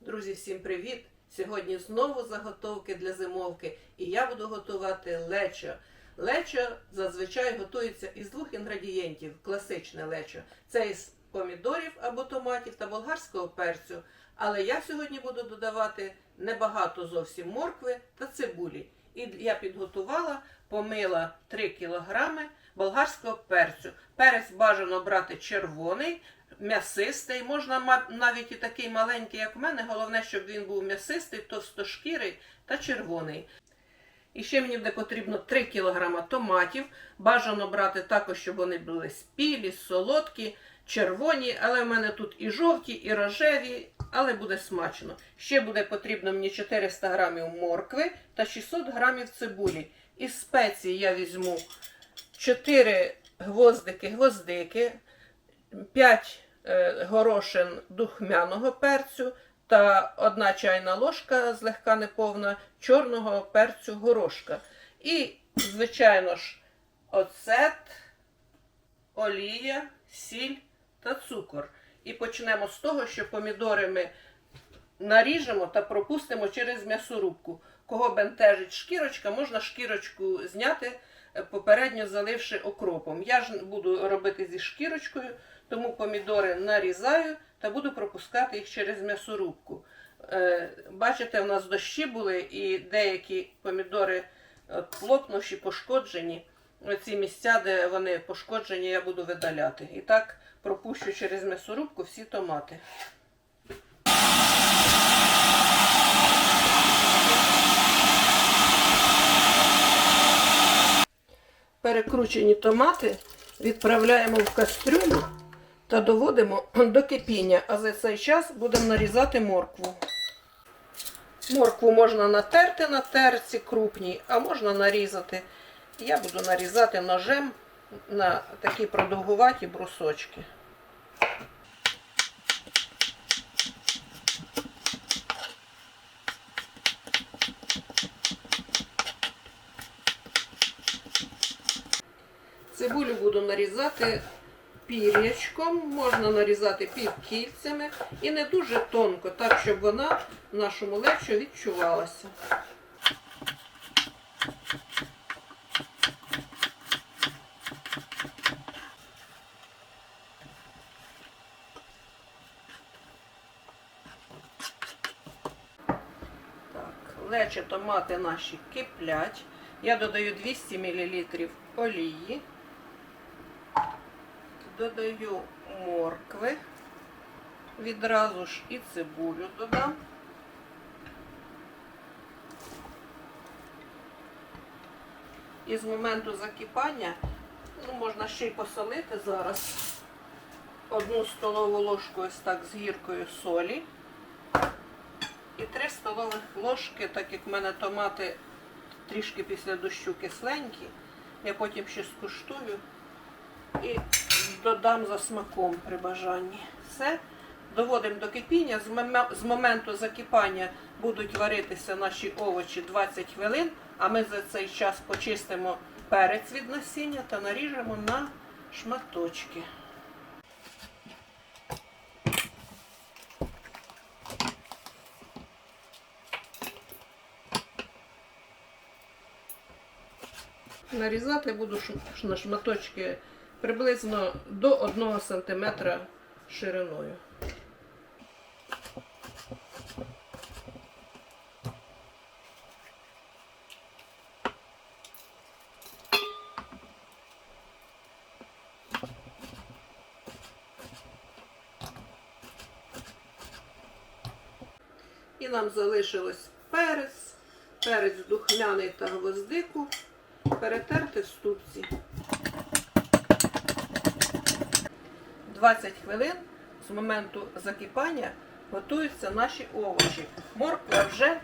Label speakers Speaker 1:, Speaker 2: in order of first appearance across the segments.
Speaker 1: Друзі, всім привіт! Сьогодні знову заготовки для зимовки, і я буду готувати лечо. Лечо зазвичай готується із двох інгредієнтів: класичне лечо це із помідорів або томатів та болгарського перцю. Але я сьогодні буду додавати небагато зовсім моркви та цибулі. І я підготувала, помила 3 кілограми болгарського перцю. Перець бажано брати червоний, м'ясистий, можна навіть і такий маленький, як в мене. Головне, щоб він був м'ясистий, товстошкірий та червоний. І ще мені буде потрібно 3 кг томатів. Бажано брати також, щоб вони були спілі, солодкі, червоні, але в мене тут і жовті, і рожеві, але буде смачно. Ще буде потрібно мені 400 г моркви та 600 г цибулі. Із спеції я візьму 4 гвоздики гвоздики, 5 е, горошин духмяного перцю та 1 чайна ложка злегка неповна чорного перцю горошка. І, звичайно ж, оцет, олія, сіль та цукор. І почнемо з того, що помідори ми наріжемо та пропустимо через м'ясорубку. Кого бентежить шкірочка, можна шкірочку зняти, е, попередньо заливши окропом. Я ж буду робити зі шкірочкою, тому помідори нарізаю та буду пропускати їх через м'ясорубку. Е, Бачите, у нас дощі були і деякі помідори от, лопнувші, пошкоджені. Ці місця, де вони пошкоджені, я буду видаляти. І так пропущу через м'ясорубку всі томати. Перекручені томати відправляємо в кастрюлю та доводимо до кипіння, а за цей час будемо нарізати моркву. Моркву можна натерти на терці крупній, а можна нарізати. Я буду нарізати ножем на такі продовгуваті брусочки. Цибулю буду нарізати пір'ячком, можна нарізати півкільцями і не дуже тонко, так, щоб вона в нашому лечо відчувалася. Лечо томати наші киплять. Я додаю 200 мл олії. Додаю моркви. Відразу ж і цибулю додам. І з моменту закипання, ну, можна ще й посолити зараз. Одну столову ложку ось так з гіркою солі. І 3 столових ложки, так як в мене томати трішки після дощу кисленькі, я потім ще скуштую і додам за смаком при бажанні. Все. Доводимо до кипіння. З моменту закипання будуть варитися наші овочі 20 хвилин, а ми за цей час почистимо перець від насіння та наріжемо на шматочки. Нарізати буду на шматочки приблизно до 1 см шириною. І нам залишилось перець, перець духмяний та гвоздику перетерти в ступці. 20 хвилин з моменту закипання готуються наші овочі. Морква вже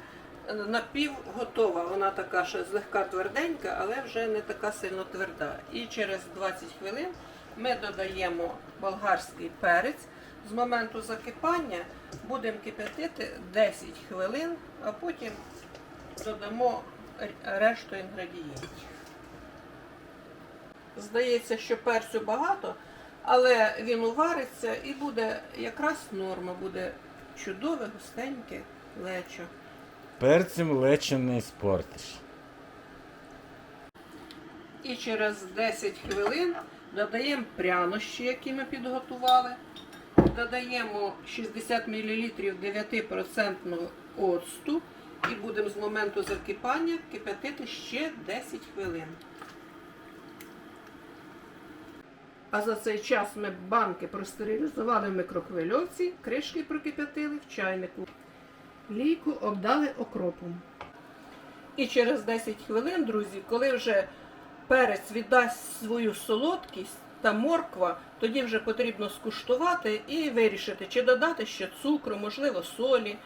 Speaker 1: напів готова. Вона така ще злегка тверденька, але вже не така сильно тверда. І через 20 хвилин ми додаємо болгарський перець. З моменту закипання будемо кип'ятити 10 хвилин, а потім додамо решту інгредієнтів. Здається, що перцю багато, але він увариться і буде якраз норма, буде чудове густеньке лечо.
Speaker 2: Перцем лечо не спортиш.
Speaker 1: І через 10 хвилин додаємо прянощі, які ми підготували. Додаємо 60 мл 9% оцту і будемо з моменту закипання кипятити ще 10 хвилин. А за цей час ми банки простерилізували в микрохвильовці, кришки прокип'ятили в чайнику. Лійку обдали окропом. І через 10 хвилин, друзі, коли вже перець віддасть свою солодкість та морква, тоді вже потрібно скуштувати і вирішити, чи додати ще цукру, можливо, солі.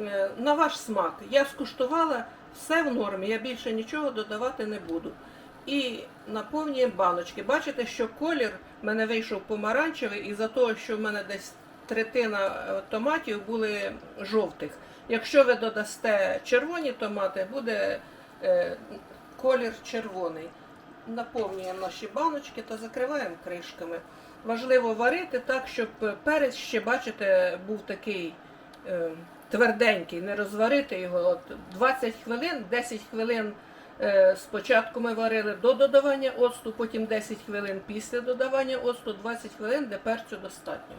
Speaker 1: Е, На ваш смак. Я скуштувала все в нормі, я більше нічого додавати не буду. І наповнюємо баночки. Бачите, що колір в мене вийшов помаранчевий, із-за того, що в мене десь третина е, томатів були жовтих. Якщо ви додасте червоні томати, буде е, колір червоний. Наповнюємо наші баночки та закриваємо кришками. Важливо варити так, щоб перець ще, бачите, був такий е, тверденький, не розварити його. От 20 хвилин, 10 хвилин спочатку ми варили до додавання оцту, потім 10 хвилин після додавання оцту, 20 хвилин, де перцю достатньо.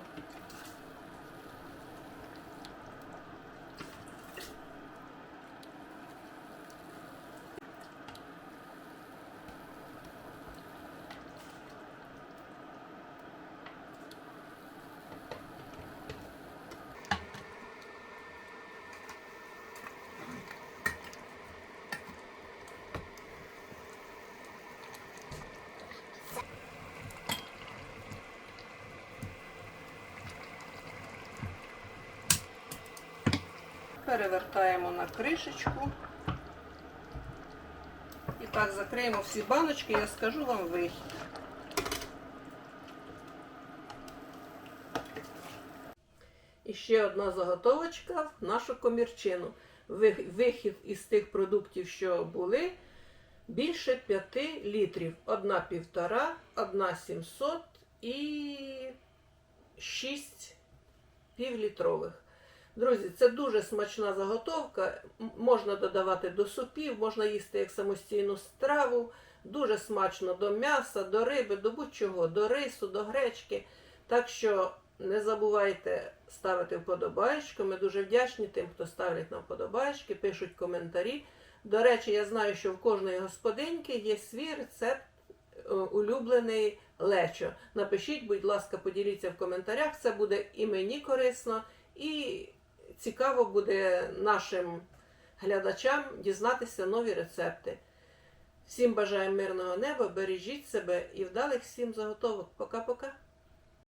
Speaker 1: Перевертаємо на кришечку. І так закриємо всі баночки, я скажу вам вихід. І ще одна заготовочка в нашу комірчину. Вихід із тих продуктів, що були, більше 5 літрів. Одна півтора, одна 700 і 6 півлітрових. Друзі, це дуже смачна заготовка. Можна додавати до супів, можна їсти як самостійну страву. Дуже смачно до м'яса, до риби, до будь-чого, до рису, до гречки. Так що не забувайте ставити вподобайку. Ми дуже вдячні тим, хто ставить нам вподобайки, пишуть коментарі. До речі, я знаю, що в кожної господинки є свій рецепт е, улюблений лечо. Напишіть, будь ласка, поділіться в коментарях. Це буде і мені корисно, і цікаво буде нашим глядачам дізнатися нові рецепти. Всім бажаю мирного неба, бережіть себе і вдалих всім заготовок. Пока-пока.